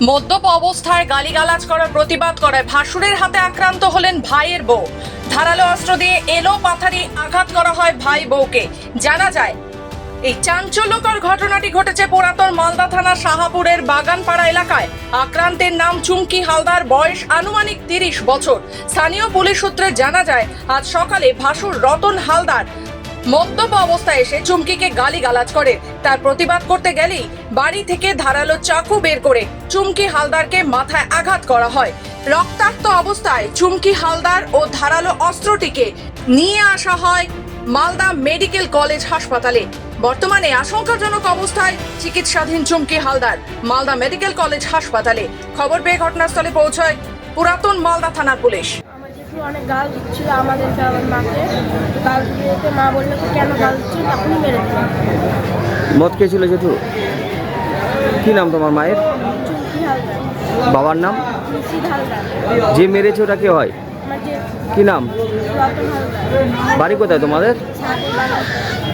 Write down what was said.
মদ্যপ অবস্থায় গালিগালাজ করার প্রতিবাদ করায় ভাসুরের হাতে আক্রান্ত হলেন ভাইয়ের বউ। ধারালো অস্ত্র দিয়ে এলো পাথারি আঘাত করা হয় ভাই বউকে। জানা যায়, এই চাঞ্চল্যকর ঘটনাটি ঘটেছে পুরাতন মালদা থানা শাহাপুরের বাগানপাড়া এলাকায়। আক্রান্তের নাম চুমকি হালদার, বয়স আনুমানিক তিরিশ বছর। স্থানীয় পুলিশ সূত্রে জানা যায়, আজ সকালে ভাসুর রতন হালদার মদ্যপ অবস্থায় এসে চুমকিকে গালি গালাজ করে। তার প্রতিবাদ করতে গেলেই বাড়ি থেকে ধারালো চাকু বের করে চুমকি হালদারকে মাথায় আঘাত করা হয়। রক্তাক্ত অবস্থায় চুমকি হালদার ও ধারালো অস্ত্রটিকে নিয়ে আসা হয় মালদা মেডিকেল কলেজ হাসপাতালে। বর্তমানে আশঙ্কাজনক অবস্থায় চিকিৎসাধীন চুমকি হালদার মালদা মেডিকেল কলেজ হাসপাতালে। খবর পেয়ে ঘটনাস্থলে পৌঁছায় পুরাতন মালদা থানার পুলিশ। জেঠু অনেক গাল দিচ্ছিল আমাদেরকে আমার মাকে। গাল দিতে মা বলল কেন গাল দিচ্ছি তখনই মেরে দিল মদ খেয়েছিল যেহেতু কি নাম তোমার মায়ের? বাবার নাম? যে মেরেছে ওটা কে হয়? কি নাম? বাড়ি কোথায় তোমাদের?